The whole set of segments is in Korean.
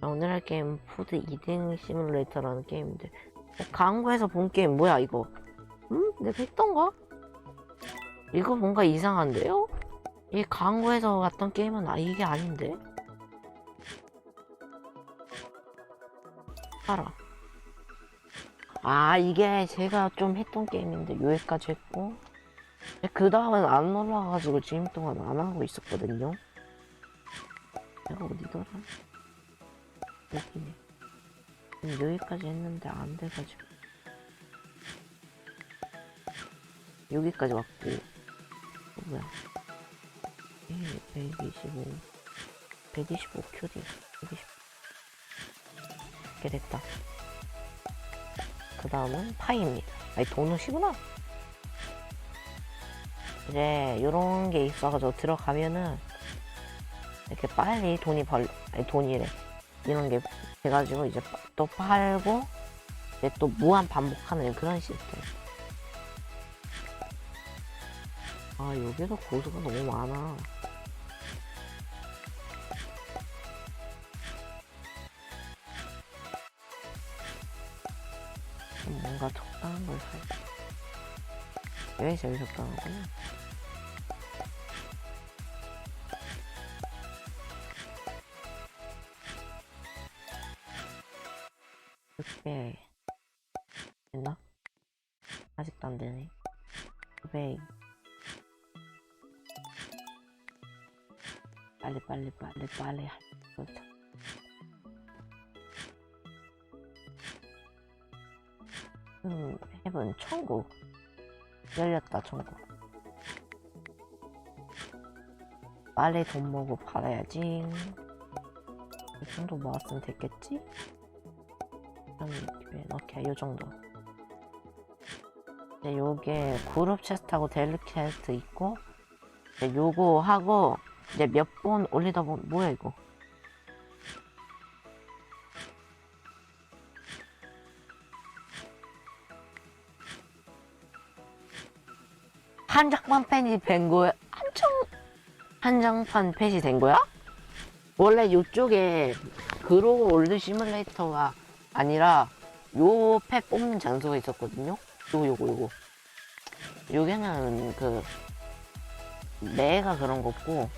자, 오늘 할 게임 푸드 이딩 시뮬레이터라는 게임인데 어, 광고에서 본 게임 뭐야 이거? 음? 내가 했던가? 이거 뭔가 이상한데요? 이 광고에서 봤던 게임은 아 이게 아닌데? 알아. 아 이게 제가 좀 했던 게임인데 여기까지 했고 그 다음은 안 올라가가지고 지금 동안 안 하고 있었거든요. 내가 어디더라? 여기네. 여기까지 했는데 안 돼가지고. 여기까지 왔고. 어, 뭐야. 예, 125. 125 큐리. 120. 이렇게 됐다. 그 다음은 파이입니다. 아니, 도넛이구나. 이제, 요런 게 있어가지고 들어가면은, 이렇게 빨리 돈이 벌, 아니, 돈이래. 이런 게 돼가지고 이제 또 팔고 이제 또 무한 반복하는 그런 시스템. 아 여기서 고수가 너무 많아. 좀 뭔가 적당한 걸 살. 여기 제일 적당하구나. 그게 됐나? 아직도 안 되네. 900. 빨리 빨리 빨리 빨리 할 거다. 음, 해본 천국 열렸다 천국. 빨리 돈 모으고 팔아야지. 이 정도 모았으면 됐겠지? 한 오케이 요 정도. 이제 요게 그룹 체스트하고 데일리 체스트 있고 이제 요거 하고 이제 몇 번 올리다 보면 뭐야 이거? 한정판 펜이 된 거야? 한정 한정판 펜이 된 거야? 원래 요쪽에 그로고 올드 시뮬레이터가 아니라 요펫 뽑는 장소가 있었거든요. 요거 요거 요거. 요게는 그 매가 그런 거고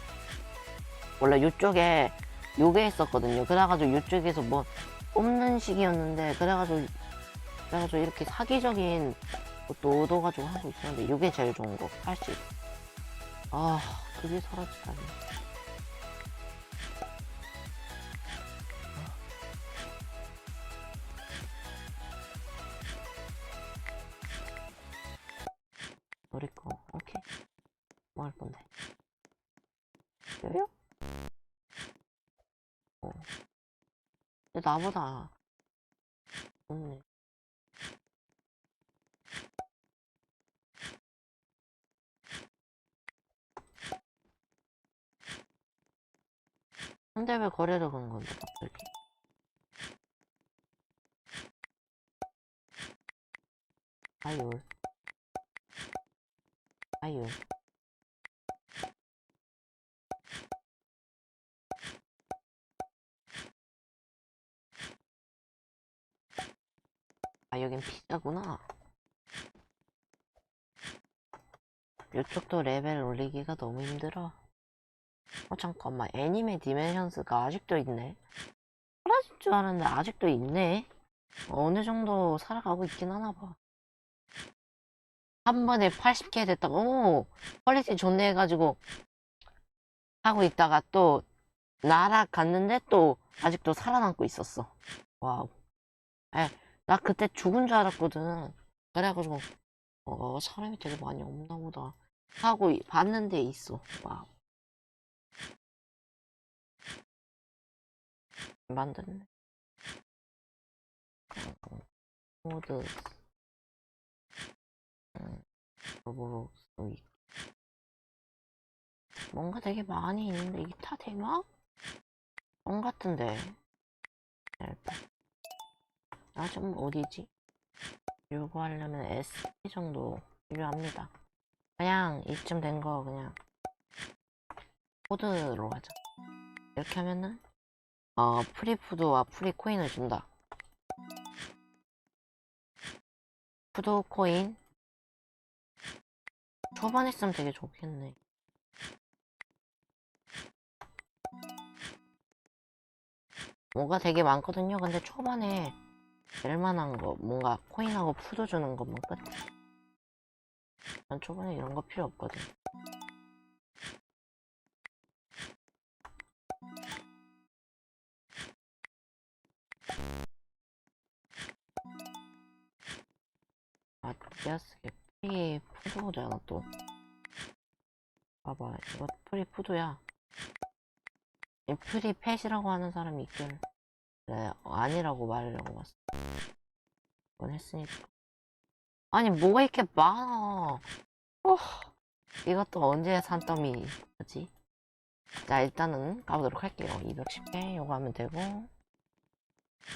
원래 요쪽에 요게 있었거든요. 그래가지고 요쪽에서 뭐 뽑는 식이었는데 그래가지고 그래가지고 이렇게 사기적인 것도 얻어가지고 하고 있었는데 요게 제일 좋은 거 할수 있어. 아 그게 사라지다니. 나보다. 좋네 근데 왜 거래를 건 건데 갑자기? 아유 아유. 아, 여긴 비싸구나. 이쪽도 레벨 올리기가 너무 힘들어. 어, 잠깐만. 애니메 디멘션스가 아직도 있네. 사라질 줄 알았는데 아직도 있네. 어느 정도 살아가고 있긴 하나 봐. 한 번에 80개 됐다가, 오, 퀄리티 좋네 해가지고, 하고 있다가 또, 날아갔는데 또, 아직도 살아남고 있었어. 와우. 에, 나 그때 죽은 줄 알았거든. 그래가지고, 어, 사람이 되게 많이 없나 보다. 하고 이- 봤는데 있어. 와우. 만들네. 모드. 쏘이. 뭔가 되게 많이 있는데 이게 다 대마? 정 같은데. 아, 좀 어디지? 요거 하려면 SP 정도 필요합니다. 그냥 이쯤 된 거 그냥 코드로 하자. 이렇게 하면은 어, 프리푸드와 프리코인을 준다. 푸드 코인? 초반에 쓰면 되게 좋겠네. 뭐가 되게 많거든요. 근데 초반에 낼만한 거, 뭔가 코인하고 푸드 주는 것만 끝. 난 초반에 이런 거 필요 없거든. 아, 디아스게 프리 푸드잖아, 또. 봐봐, 이거 프리 푸드야. 이 프리 펫이라고 하는 사람이 있긴. 네, 아니라고 말하려고 봤어. 이건 했으니까. 아니, 뭐가 이렇게 많아. 어, 이것도 언제 산더미지? 자, 일단은 가보도록 할게요. 210개 요거 하면 되고.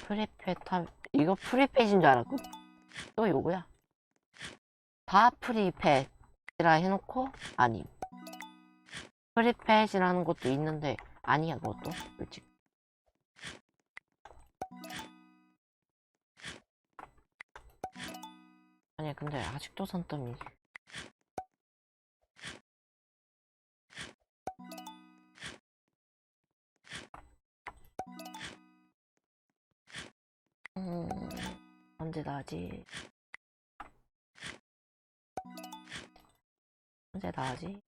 프리펫 하 이거 프리펫인 줄 알았고. 또 요거야. 다 프리펫이라 해놓고, 아님. 프리펫이라는 것도 있는데, 아니야, 그것도. 솔직히. 아니, 근데 아직도 산더미. 음, 언제 나지? 언제 나지?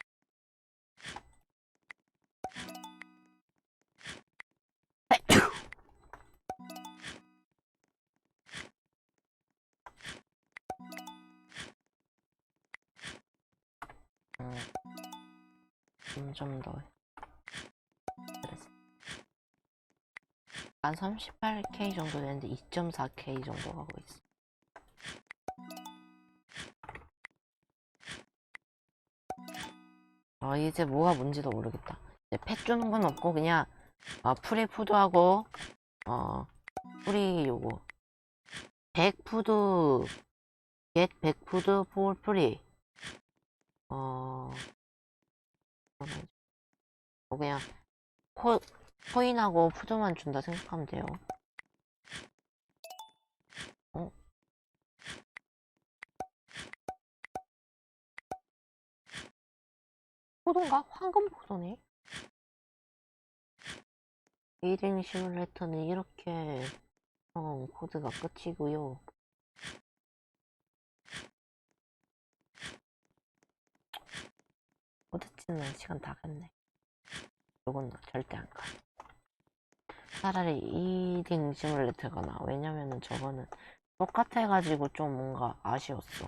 점점 더. 그래서. 한 38K 정도 되는데 2.4K 정도 가고 있어. 아, 이제 뭐가 뭔지도 모르겠다. 이제 펫 주는 건 없고, 그냥, 어, 프리 푸드하고, 어, 프리 요거. 백푸드, 겟 백푸드 폴 프리. 어, 어, 그냥, 코, 코인하고 푸드만 준다 생각하면 돼요. 어? 포도인가? 황금 포도네. 1인 시뮬레이터는 이렇게 어, 코드가 끝이고요. 치는 시간 다 갔네. 요건 절대 안 가. 차라리 2인 시뮬레이터가 나. 왜냐면은 저거는 똑같아가지고 좀 뭔가 아쉬웠어.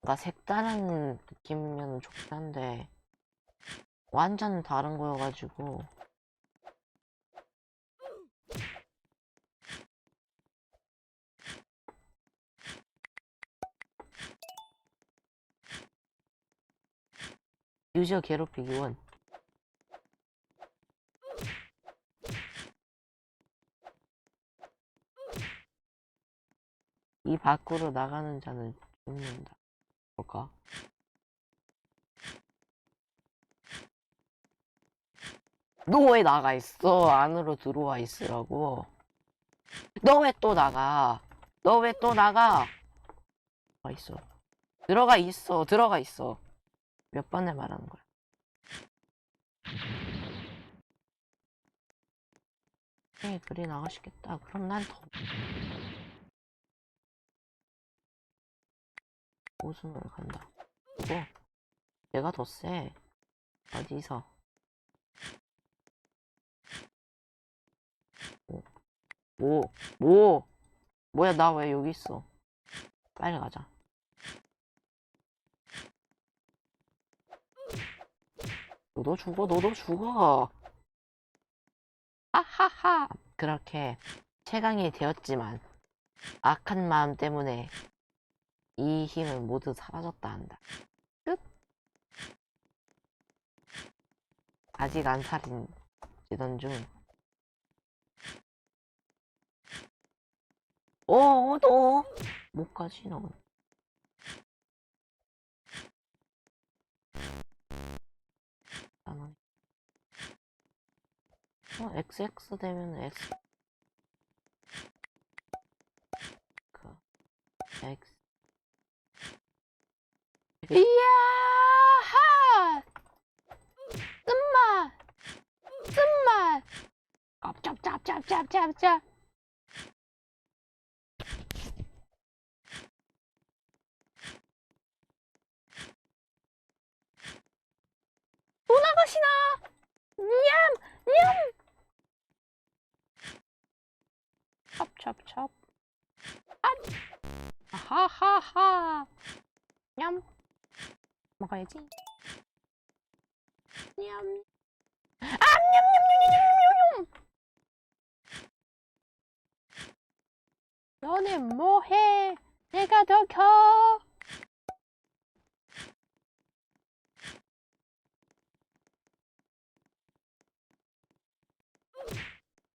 뭔가 색다른 느낌이면 좋긴 한데, 완전 다른 거여가지고, 유저 괴롭히기 원. 이 밖으로 나가는 자는 죽는다. 뭘까? 너 왜 나가 있어? 안으로 들어와 있으라고. 너 왜 또 나가? 너 왜 또 나가? 와 있어. 들어가 있어. 들어가 있어. 몇 번을 말하는 거야. 네, 그리 나가시겠다. 그럼 난 더. 우승을 간다. 이거 내가 더 세. 어디서? 뭐? 뭐? 뭐? 뭐야 나 왜 여기 있어? 빨리 가자. 너도 죽어, 너도 죽어. 아하하. 그렇게 최강이 되었지만 악한 마음 때문에 이 힘은 모두 사라졌다 한다. 끝. 아직 안 살인 지던 중. 어, 너. 못 가지, 너. 나 falan. Well, exact the demon is X. Yeah! Ha! Zımba! Zımba! Çap çap çap çap çap çap çap. 찹찹찹. 아! 하하하. 냠. 먹어야지. 냠. 아, 냠냠냠냠냠냠냠. 너네 뭐해? 내가 더 커.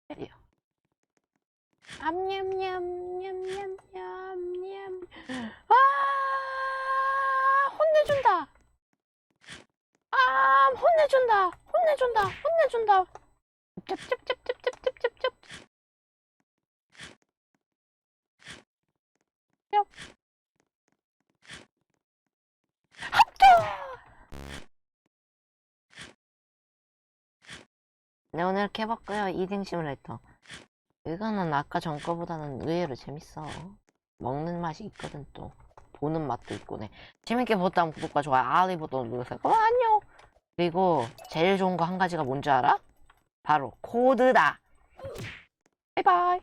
때려. 암냠냠냠냠냠냠. 아, 혼내준다. 아, 혼내준다. 혼내준다. 혼내준다. 짭. 합격! 네, 오늘 이렇게 해봤고요. 이딩 시뮬레이터. 이거는 아까 전 거보다는 의외로 재밌어. 먹는 맛이 있거든, 또. 보는 맛도 있고, 네. 재밌게 보셨다면 구독과 좋아요, 알림 버튼 누르세요. 그럼 안녕! 그리고 제일 좋은 거 한 가지가 뭔지 알아? 바로 코드다. 바이바이.